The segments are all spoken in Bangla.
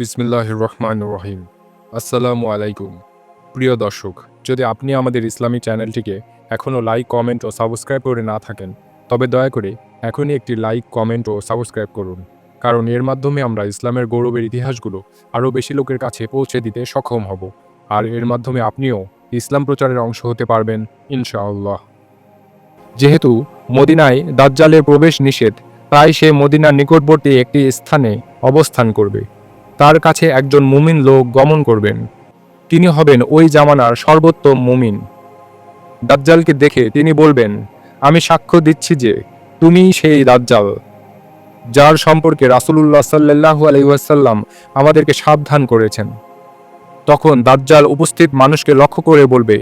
বিসমিল্লাহ রহমান রহিম আসসালামু আলাইকুম। প্রিয় দর্শক, যদি আপনি আমাদের ইসলামী চ্যানেলটিকে এখনও লাইক, কমেন্ট ও সাবস্ক্রাইব করে না থাকেন, তবে দয়া করে এখনই একটি লাইক, কমেন্ট ও সাবস্ক্রাইব করুন, কারণ এর মাধ্যমে আমরা ইসলামের গৌরবের ইতিহাসগুলো আরও বেশি লোকের কাছে পৌঁছে দিতে সক্ষম হব। আর এর মাধ্যমে আপনিও ইসলাম প্রচারের অংশ হতে পারবেন, ইনশাআল্লাহ। যেহেতু মদিনায় দাজ্জালের প্রবেশ নিষেধ, তাই সে মদিনার নিকটবর্তী একটি স্থানে অবস্থান করবে। তার কাছে একজন মুমিন লোক গমন করবেন। তিনি হবেন ওই জামানার সর্বোত্তম মুমিন। দাজ্জালকে দেখে তিনি বলবেন, আমি সাক্ষ্য দিচ্ছি যে তুমি সেই দাজ্জাল, যার সম্পর্কে রাসূলুল্লাহ সাল্লাল্লাহু আলাইহি ওয়াসাল্লাম আমাদেরকে সাবধান করেছেন। তখন দাজ্জাল উপস্থিত মানুষকে লক্ষ্য করে বলবে,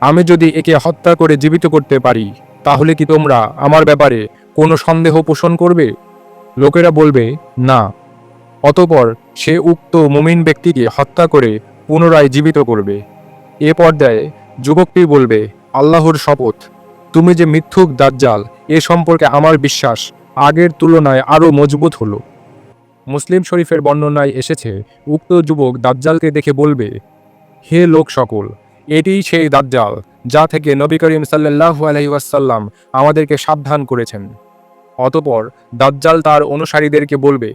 আমি যদি একে হত্যা করে জীবিত করতে পারি, তাহলে কি তোমরা আমার ব্যাপারে কোনো সন্দেহ পোষণ করবে? লোকেরা বলবে, না। অতপর সে উক্ত মুমিন ব্যক্তিকে হত্যা করে পুনরায় জীবিত করবে। এ পর্যায়ে যুবকটি বলবে, আল্লাহর শপথ। তুমি যে মিথ্যুক দাজ্জাল, এ সম্পর্কে আমার বিশ্বাস আগের তুলনায় আরও মজবুত হলো। মুসলিম শরীফের বর্ণনায় এসেছে, উক্ত যুবক দাজ্জালকে দেখে বলবে, হে লোক সকল এটিই সেই দাজ্জাল যা থেকে নবী করিম সাল্লাল্লাহু আলাইহি ওয়াসাল্লাম আমাদেরকে সাবধান করেছেন। অতপর দাজ্জাল তার অনুসারীদেরকে বলবে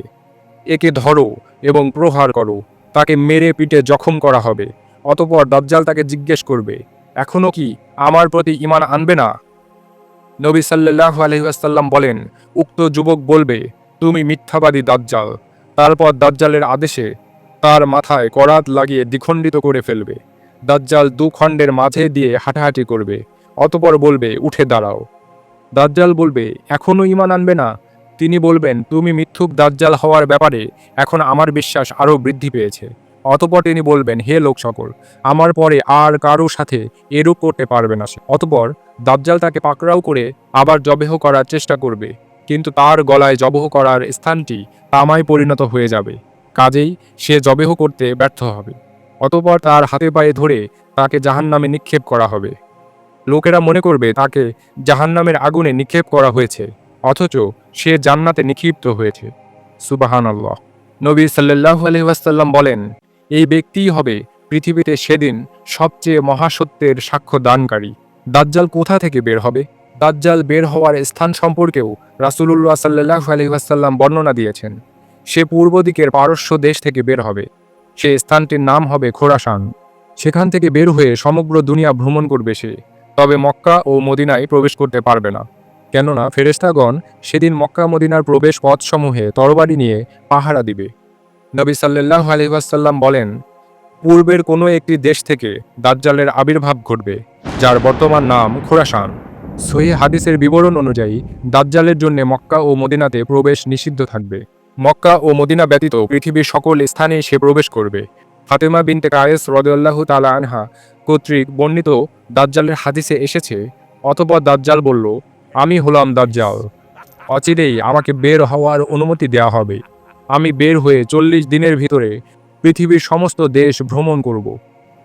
একে ধরো এবং প্রহার করো। তাকে মেরে পিটে জখম করা হবে। অতপর দাজ্জাল তাকে জিজ্ঞেস করবে এখনও কি আমার প্রতি ইমান আনবে না? নবী সাল্লাহ আলাইহি বলেন, উক্ত যুবক বলবে, তুমি মিথ্যাবাদী দাজ্জাল। তারপর দাজ্জালের আদেশে তার মাথায় করাত লাগিয়ে দ্বিখণ্ডিত করে ফেলবে। দাজ্জাল দু খণ্ডের মাঝে দিয়ে হাঁটাহাঁটি করবে, অতপর বলবে, উঠে দাঁড়াও। দাজ্জাল বলবে এখনও ইমান আনবে না তিনি বলবেন, তুমি মিথ্যুক দাজ্জাল হওয়ার ব্যাপারে এখন আমার বিশ্বাস আরও বৃদ্ধি পেয়েছে। অতপর তিনি বলবেন, হে লোক সকল আমার পরে আর কারও সাথে এরূপ করতে পারবে না সে। অতপর দাজ্জাল তাকে পাকড়াও করে আবার জবেহ করার চেষ্টা করবে, কিন্তু তার গলায় জবহ করার স্থানটি তামায় পরিণত হয়ে যাবে। কাজেই সে জবেহ করতে ব্যর্থ হবে। অতপর তার হাতে পায়ে ধরে তাকে জাহান্নামে নিক্ষেপ করা হবে। লোকেরা মনে করবে তাকে জাহান্নামের আগুনে নিক্ষেপ করা হয়েছে। অথচ সে জান্নাতে নিক্ষিপ্ত হয়েছে। সুবাহান আল্লাহ নবী সাল্লাহ আলহিহাসাল্লাম বলেন, এই ব্যক্তিই হবে পৃথিবীতে সেদিন সবচেয়ে মহাসত্যের সাক্ষ্য দানকারী। দাজ্জাল কোথা থেকে বের হবে? দাজ্জাল বের হওয়ার স্থান সম্পর্কেও রাসূলুল্লাহ সাল্লাহ আলহিহাসাল্লাম বর্ণনা দিয়েছেন। সে পূর্ব দিকের পারস্য দেশ থেকে বের হবে। সে স্থানটির নাম হবে খোরাসান। সেখান থেকে বের হয়ে সমগ্র দুনিয়া ভ্রমণ করবে সে। তবে মক্কা ও মদিনায় প্রবেশ করতে পারবে না। কেননা ফেরেস্তাগণ সেদিন মক্কা মদিনার প্রবেশ পথসমূহে তরবারি নিয়ে পাহারা দিবে। নবী সাল্লাহ আলহিহাসাল্লাম বলেন, পূর্বের কোনো একটি দেশ থেকে দাজ্জালের আবির্ভাব ঘটবে, যার বর্তমান নাম খোরাসান। সহি হাদিসের বিবরণ অনুযায়ী দাজ্জালের জন্য মক্কা ও মদিনাতে প্রবেশ নিষিদ্ধ থাকবে। মক্কা ও মদিনা ব্যতীত পৃথিবীর সকল স্থানে সে প্রবেশ করবে। ফাতেমা বিনতে কায়েস রদাল্লাহ তালা আনহা কর্তৃক বর্ণিত দাজ্জালের হাদিসে এসেছে, অতপর দাজ্জাল বলল আমি হলাম দাজ্জাল। অচিরেই আমাকে বের হওয়ার অনুমতি দেওয়া হবে। আমি বের হয়ে চল্লিশ দিনের ভিতরে পৃথিবীর সমস্ত দেশ ভ্রমণ করব।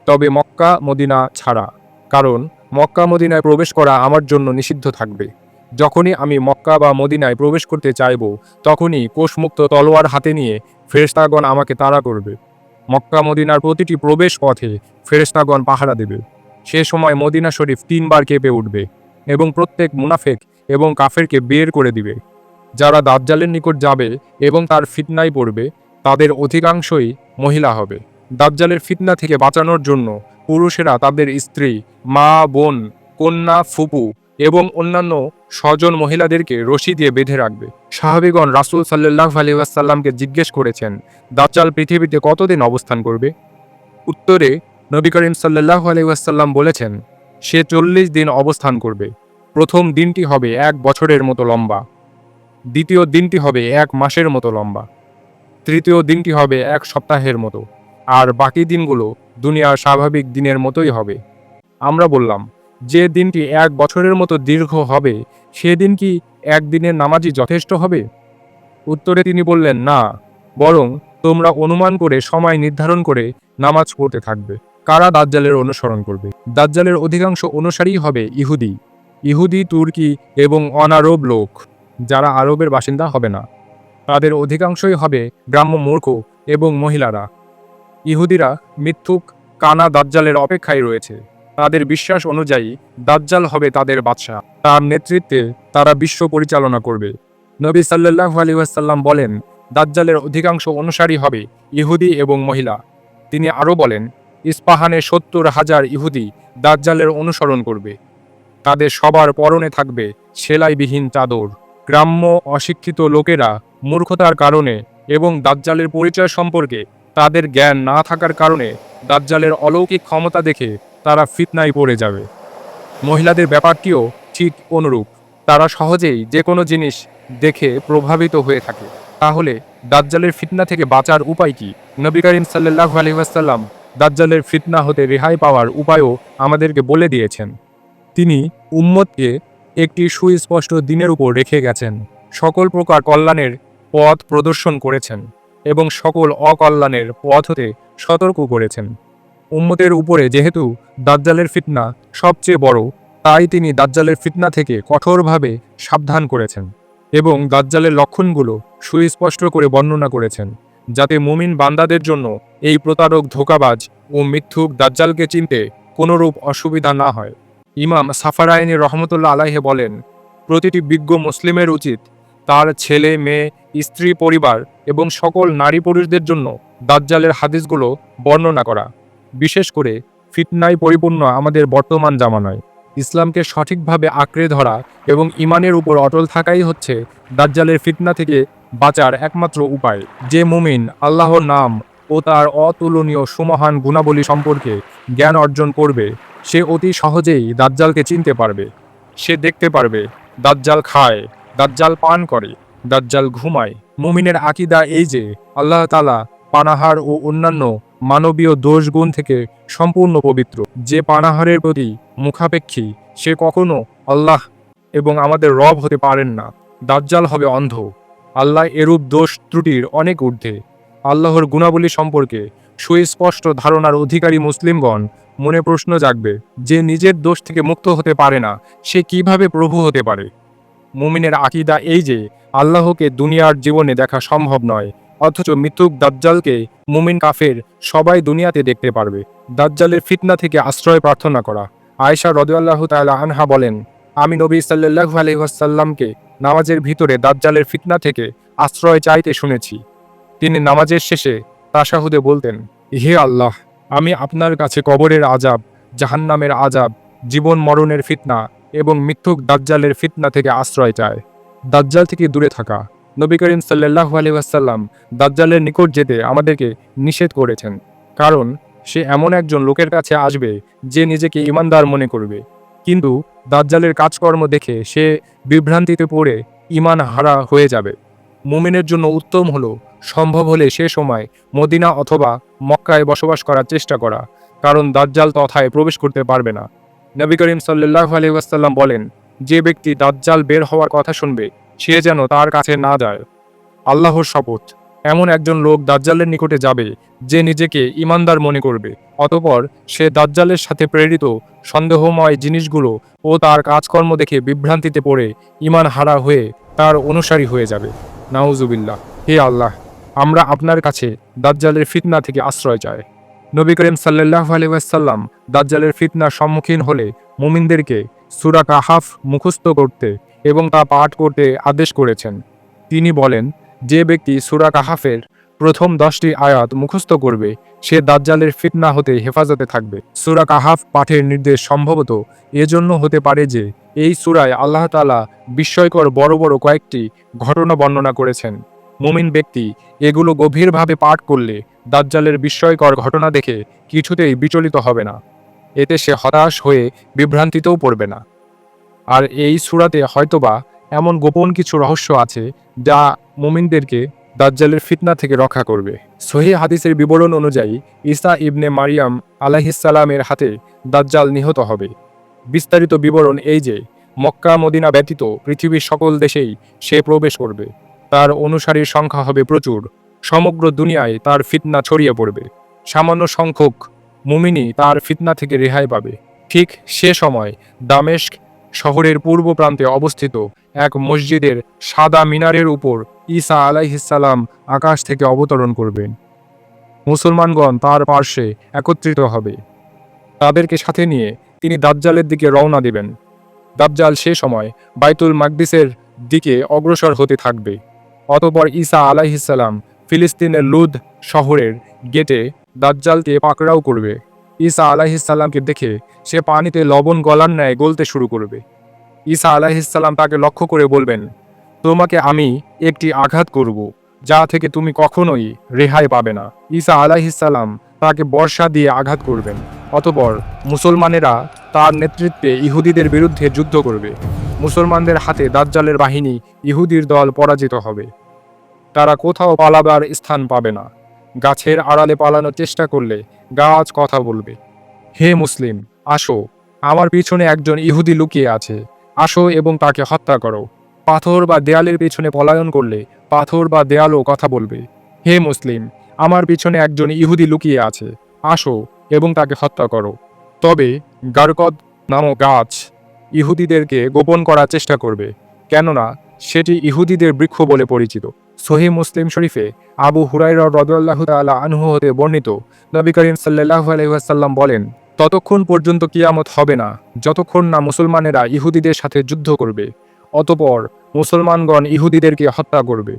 তবে মক্কা, মদিনা ছাড়া। কারণ মক্কা, মদিনায় প্রবেশ করা আমার জন্য নিষিদ্ধ থাকবে। যখনই আমি মক্কা বা মদিনায় প্রবেশ করতে চাইব, তখনই কোষমুক্ত তলোয়ার হাতে নিয়ে ফেরেস্তাগণ আমাকে তাড়া করবে। মক্কা, মদিনার প্রতিটি প্রবেশ পথে ফেরেস্তাগণ পাহারা দেবে। সে সময় মদিনা শরীফ তিনবার কেঁপে উঠবে। এবং প্রত্যেক মুনাফেক এবং কাফেরকে বের করে দিবে। যারা দাজ্জালের নিকট যাবে এবং তার ফিতনায় পড়বে, তাদের অধিকাংশই মহিলা হবে। দাজ্জালের ফিতনা থেকে বাঁচানোর জন্য পুরুষেরা তাদের স্ত্রী, মা, বোন, কন্যা, ফুপু এবং অন্যান্য স্বজন মহিলাদেরকে রশি দিয়ে বেঁধে রাখবে। সাহাবিগণ রাসুল সাল্লাহ আলিউসাল্লামকে জিজ্ঞেস করেছেন, দাজ্জাল পৃথিবীতে কতদিন অবস্থান করবে? উত্তরে নবী করিম সাল্লাহ আলিউসাল্লাম বলেছেন সে চল্লিশ দিন অবস্থান করবে। প্রথম দিনটি হবে এক বছরের মতো লম্বা। দ্বিতীয় দিনটি হবে এক মাসের মতো লম্বা। তৃতীয় দিনটি হবে এক সপ্তাহের মতো। আর বাকি দিনগুলো দুনিয়ার স্বাভাবিক দিনের মতোই হবে। আমরা বললাম, যে দিনটি এক বছরের মতো দীর্ঘ হবে সেদিন কি একদিনের নামাজই যথেষ্ট হবে? উত্তরে তিনি বললেন, না, বরং তোমরা অনুমান করে সময় নির্ধারণ করে নামাজ পড়তে থাকবে। কারা দাজ্জালের অনুসরণ করবে? দাজ্জালের অধিকাংশ অনুসারী হবে ইহুদি। ইহুদি, তুর্কি এবং অনারব লোক, যারা আরবের বাসিন্দা হবে না। তাদের অধিকাংশই হবে গ্রাম্য মূর্খ এবং মহিলারা। ইহুদিরা মিথ্যুক, কানা দাজ্জালের অপেক্ষায় রয়েছে। তাদের বিশ্বাস অনুযায়ী দাজ্জাল হবে তাদের বাদশাহ। তার নেতৃত্বে তারা বিশ্ব পরিচালনা করবে। নবী সাল্লাল্লাহু আলাইহি ওয়াসাল্লাম বলেন, দাজ্জালের অধিকাংশ অনুসারী হবে ইহুদি এবং মহিলা। তিনি আরও বলেন ইস্পাহানে সত্তর হাজার ইহুদি দাজ্জালের অনুসরণ করবে। তাদের সবার পরনে থাকবে সেলাইবিহীন চাদর। গ্রাম্য অশিক্ষিত লোকেরা মূর্খতার কারণে এবং দাজ্জালের পরিচয় সম্পর্কে তাদের জ্ঞান না থাকার কারণে দাজ্জালের অলৌকিক ক্ষমতা দেখে তারা ফিতনায় পড়ে যাবে। মহিলাদের ব্যাপারটিও ঠিক অনুরূপ। তারা সহজেই যে কোনো জিনিস দেখে প্রভাবিত হয়ে থাকে। তাহলে দাজ্জালের ফিতনা থেকে বাঁচার উপায় কি? নবী করিম সাল্লাহ আলহিহাসাল্লাম দাজ্জালের ফিতনা হতে রেহাই পাওয়ার উপায়ও আমাদেরকে বলে দিয়েছেন। তিনি উম্মতকে একটি সুস্পষ্ট দিনের উপর রেখে গেছেন। সকল প্রকার কল্যাণের পথ প্রদর্শন করেছেন এবং সকল অকল্যাণের পথ হতে সতর্ক করেছেন। উম্মতের উপরে যেহেতু দাজ্জালের ফিতনা সবচেয়ে বড়, তাই তিনি দাজ্জালের ফিতনা থেকে কঠোরভাবে সাবধান করেছেন এবং দাজ্জালের লক্ষণগুলো সুস্পষ্ট করে বর্ণনা করেছেন। যাতে মুমিন বান্দাদের জন্য এই প্রতারক, ধোকাবাজ ও মিথ্যুক দাজ্জালকে চিনতে কোনোরূপ অসুবিধা না হয়। ইমাম সাফারায়নি রহমতুল্লাহ আলাহে বলেন, প্রতিটি বিজ্ঞ মুসলিমের উচিত তার ছেলে, মেয়ে, স্ত্রী, পরিবার এবং সকল নারী পুরুষদের জন্য দাজ্জালের হাদিসগুলো বর্ণনা করা। বিশেষ করে ফিতনায় পরিপূর্ণ আমাদের বর্তমান জামানায়। ইসলামকে সঠিকভাবে আঁকড়ে ধরা এবং ইমানের উপর অটল থাকাই হচ্ছে দাজ্জালের ফিটনা থেকে বাঁচার একমাত্র উপায়। যে মুমিন আল্লাহর নাম ও তার অতুলনীয় সুমহান গুণাবলী সম্পর্কে জ্ঞান অর্জন করবে, সে অতি সহজেই দাজ্জালকে চিনতে পারবে। সে দেখতে পারবে, দাজ্জাল খায়, দাজ্জাল পান করে, দাজ্জাল ঘুমায়। মুমিনের আকিদা এই যে, আল্লাহ তালা পানাহার ও অন্যান্য মানবীয় দোষগুণ থেকে সম্পূর্ণ পবিত্র। যে পানাহারের প্রতি মুখাপেক্ষী, সে কখনো আল্লাহ এবং আমাদের রব হতে পারেন না। দাজ্জাল হবে অন্ধ। আল্লাহ এরূপ দোষ ত্রুটির অনেক ঊর্ধ্বে। আল্লাহর গুণাবলী সম্পর্কে সুস্পষ্ট ধারণার অধিকারী মুসলিমগণ মনে প্রশ্ন জাগবে, যে নিজের দোষ থেকে মুক্ত হতে পারে না, সে কীভাবে প্রভু হতে পারে? মুমিনের আকিদা এই যে, আল্লাহকে দুনিয়ার জীবনে দেখা সম্ভব নয়, অথচ মিথুক দাজ্জালকে মুমিন কাফের সবাই দুনিয়াতে দেখতে পারবে। দাজ্জালের ফিতনা থেকে আশ্রয় প্রার্থনা করা। আয়েশা রদুয়াল্লাহ তাআলা আনহা বলেন, আমি নবী সাল্লাল্লাহু আলাইহি ওয়াসাল্লামকে নামাজের ভিতরে দাজ্জালের ফিতনা থেকে আশ্রয় চাইতে শুনেছি। তিনি নামাজের শেষে তাশাহুদে বলতেন, হে আল্লাহ, আমি আপনার কাছে কবরের আজাব জাহান্নামের আজাব জীবন মরণের ফিতনা এবং মিথ্যুক দাজ্জালের ফিতনা থেকে আশ্রয় চায় দাজ্জাল থেকে দূরে থাকা। নবী করিম সাল্লাহ আলি ওয়াসাল্লাম দাজ্জালের নিকট যেতে আমাদেরকে নিষেধ করেছেন। কারণ সে এমন একজন লোকের কাছে আসবে যে নিজেকে ইমানদার মনে করবে। কিন্তু দাজ্জালের কাজকর্ম দেখে সে বিভ্রান্তিতে পড়ে ইমান হারা হয়ে যাবে। মুমিনের জন্য উত্তম হলো সম্ভব হলে সে সময় মদিনা অথবা মক্কায় বসবাস করার চেষ্টা করা, কারণ দাজ্জাল তথায় প্রবেশ করতে পারবে না। নবী করিম সাল্লাহ আলি ওয়াসাল্লাম বলেন, যে ব্যক্তি দাজ্জাল বের হওয়ার কথা শুনবে, সে যেন তার কাছে না যায়। আল্লাহর শপথ। এমন একজন লোক দাজ্জালের নিকটে যাবে, যে নিজেকে ইমানদার মনে করবে। অতপর সে দাজ্জালের সাথে প্রেরিত, সন্দেহময় জিনিসগুলো ও তার কাজকর্ম দেখে বিভ্রান্তিতে পড়ে, ইমান হারা হয়ে তার অনুসারী হয়ে যাবে। নাউজুবিল্লাহ, হে আল্লাহ, আমরা আপনার কাছে দাজ্জালের ফিতনা থেকে আশ্রয় চাই। নবী করিম সাল্লাহ আলিয়াসাল্লাম দাজ্জালের ফিতনার সম্মুখীন হলে মুমিনদেরকে সুরা কাহাফ মুখস্থ করতে এবং তা পাঠ করতে আদেশ করেছেন। তিনি বলেন যে ব্যক্তি সুরা কাহাফের প্রথম দশটি আয়াত মুখস্থ করবে, সে দাজ্জালের ফিতনা হতে হেফাজতে থাকবে। সুরা কাহাফ পাঠের নির্দেশ সম্ভবত এজন্য হতে পারে যে, এই সুরায় আল্লাহ তালা বিস্ময়কর বড় বড় কয়েকটি ঘটনা বর্ণনা করেছেন। মুমিন ব্যক্তি এগুলো গভীরভাবে পাঠ করলে দাজ্জালের বিস্ময়কর ঘটনা দেখে কিছুতেই বিচলিত হবে না। এতে সে হতাশ হয়ে বিভ্রান্তিতেও পড়বে না। আর এই সুরাতে হয়তোবা এমন গোপন কিছু রহস্য আছে যা মুমিনদেরকে দাজ্জালের ফিতনা থেকে রক্ষা করবে। সহি হাদিসের বিবরণ অনুযায়ী ইসা ইবনে মারিয়াম আলাহিসাল্লামের হাতে দাজ্জাল নিহত হবে। বিস্তারিত বিবরণ এই যে, মক্কা মদিনা ব্যতীত পৃথিবীর সকল দেশেই সে প্রবেশ করবে। তার অনুসারীর সংখ্যা হবে প্রচুর। সমগ্র দুনিয়ায় তার ফিতনা ছড়িয়ে পড়বে। সামান্য সংখ্যক মুমিনি তার ফিতনা থেকে রেহাই পাবে। ঠিক সে সময় দামেস্ক শহরের পূর্ব প্রান্তে অবস্থিত এক মসজিদের সাদা মিনারের উপর ঈসা আলাইহিসাল্লাম আকাশ থেকে অবতরণ করবেন। মুসলমানগণ তার পার্শ্বে একত্রিত হবে। তাদেরকে সাথে নিয়ে তিনি দাজ্জালের দিকে রওনা দিবেন। দাজ্জাল সে সময় বাইতুল মাকদিসের দিকে অগ্রসর হতে থাকবে। অতপর ঈসা আলাইহিসাল্লাম ফিলিস্তিনের লুদ শহরের গেটে দাজ্জালকে পাকড়াও করবে। ঈসা আলাইহিসাল্লামকে দেখে সে পানিতে লবণ গলার ন্যায় গলতে শুরু করবে। ঈসা আলাইহিসাল্লাম তাকে লক্ষ্য করে বলবেন, তোমাকে আমি একটি আঘাত করব, যা থেকে তুমি কখনোই রেহাই পাবে না। ঈসা আলাইহিসাল্লাম তাকে বর্ষা দিয়ে আঘাত করবেন, অতপর মুসলমানেরা তার নেতৃত্বে ইহুদিদের বিরুদ্ধে যুদ্ধ করবে। মুসলমানদের হাতে দাজ্জালের বাহিনী ইহুদির দল পরাজিত হবে। তারা কোথাও পালাবার স্থান পাবে না। গাছের আড়ালে পালানোর চেষ্টা করলে গাছ কথা বলবে। হে মুসলিম, আসো, আমার পিছনে একজন ইহুদি লুকিয়ে আছে। আসো এবং তাকে হত্যা করো। পাথর বা দেয়ালের পিছনে পলায়ন করলে পাথর বা দেয়ালও কথা বলবে। হে মুসলিম, আমার পিছনে একজন ইহুদি লুকিয়ে আছে। আসো এবং তাকে হত্যা করো। তবে গারকদ নামক গাছ ইহুদিদেরকে গোপন করার চেষ্টা করবে, কেননা সেটি ইহুদিদের বৃক্ষ বলে পরিচিত। সহি মুসলিম শরীফে আবু হুরাইরা রদুল্লাহ তালা আনহু হতে বর্ণিত নবী করিম সাল্লাহ আলহিহাসাল্লাম বলেন, ততক্ষণ পর্যন্ত কিয়ামত হবে না, যতক্ষণ না মুসলমানেরা ইহুদিদের সাথে যুদ্ধ করবে, অতপর মুসলমানগণ ইহুদিদেরকে হত্যা করবে।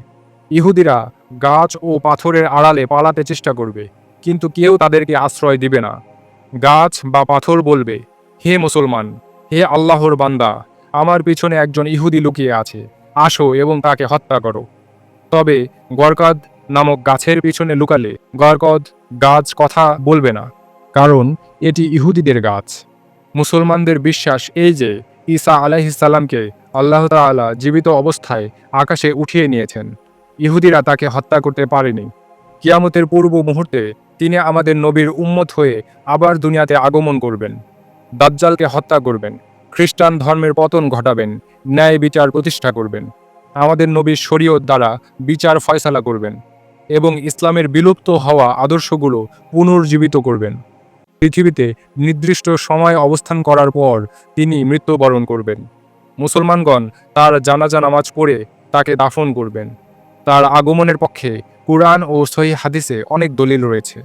ইহুদিরা গাছ ও পাথরের আড়ালে পালাতে চেষ্টা করবে, কিন্তু কেউ তাদেরকে আশ্রয় দিবে না। গাছ বা পাথর বলবে, হে মুসলমান, হে আল্লাহর বান্দা, আমার পিছনে একজন ইহুদি লুকিয়ে আছে। আসো এবং তাকে হত্যা করো। তবে গরকাদ নামক গাছের পিছনে লুকালে গরকদ গাছ কথা বলবে না, কারণ এটি ইহুদিদের গাছ। মুসলমানদের বিশ্বাস এই যে ঈসা আলাইহিসাল্লামকে আল্লাহ তাআলা জীবিত অবস্থায় আকাশে উঠিয়ে নিয়েছেন, ইহুদিরা তাকে হত্যা করতে পারেনি। কিয়ামতের পূর্ব মুহূর্তে তিনি আমাদের নবীর উম্মত হয়ে আবার দুনিয়াতে আগমন করবেন, দাজ্জালকে হত্যা করবেন। খ্রিস্টান ধর্মের পতন ঘটাবেন, ন্যায় বিচার প্রতিষ্ঠা করবেন। আমাদের নবীর শরীয়ত দ্বারা বিচার ফয়সালা করবেন এবং ইসলামের বিলুপ্ত হওয়া আদর্শগুলো পুনর্জীবিত করবেন। পৃথিবীতে নির্দিষ্ট সময় অবস্থান করার পর তিনি মৃত্যুবরণ করবেন। মুসলমানগণ তার জানাজা নামাজ পড়ে তাকে দাফন করবেন। তার আগমনের পক্ষে কুরআন ও সহি হাদিসে অনেক দলিল রয়েছে।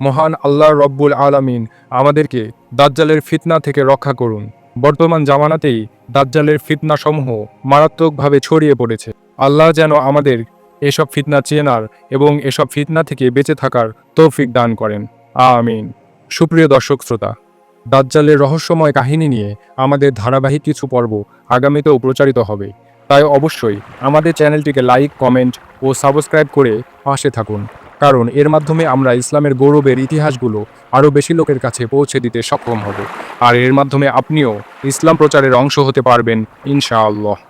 মহান আল্লাহ রব্বুল আলামিন আমাদেরকে দাজ্জালের ফিতনা থেকে রক্ষা করুন। বর্তমান জামানাতেই দাজ্জালের ফিতনাসমূহ মারাত্মকভাবে ছড়িয়ে পড়েছে। আল্লাহ যেন আমাদের এসব ফিতনা চেনার এবং এসব ফিতনা থেকে বেঁচে থাকার তৌফিক দান করেন। আমিন। সুপ্রিয় দর্শক শ্রোতা, দাজ্জালের রহস্যময় কাহিনী নিয়ে আমাদের ধারাবাহিক কিছু পর্ব আগামীতেও প্রচারিত হবে। তাই অবশ্যই আমাদের চ্যানেলটিকে লাইক, কমেন্ট ও সাবস্ক্রাইব করে পাশে থাকুন। কারণ এর মাধ্যমে আমরা ইসলামের গৌরবের ইতিহাসগুলো আরও বেশি লোকের কাছে পৌঁছে দিতে সক্ষম হব। আর এর মাধ্যমে আপনিও ইসলাম প্রচারের অংশ হতে পারবেন, ইনশাআল্লাহ।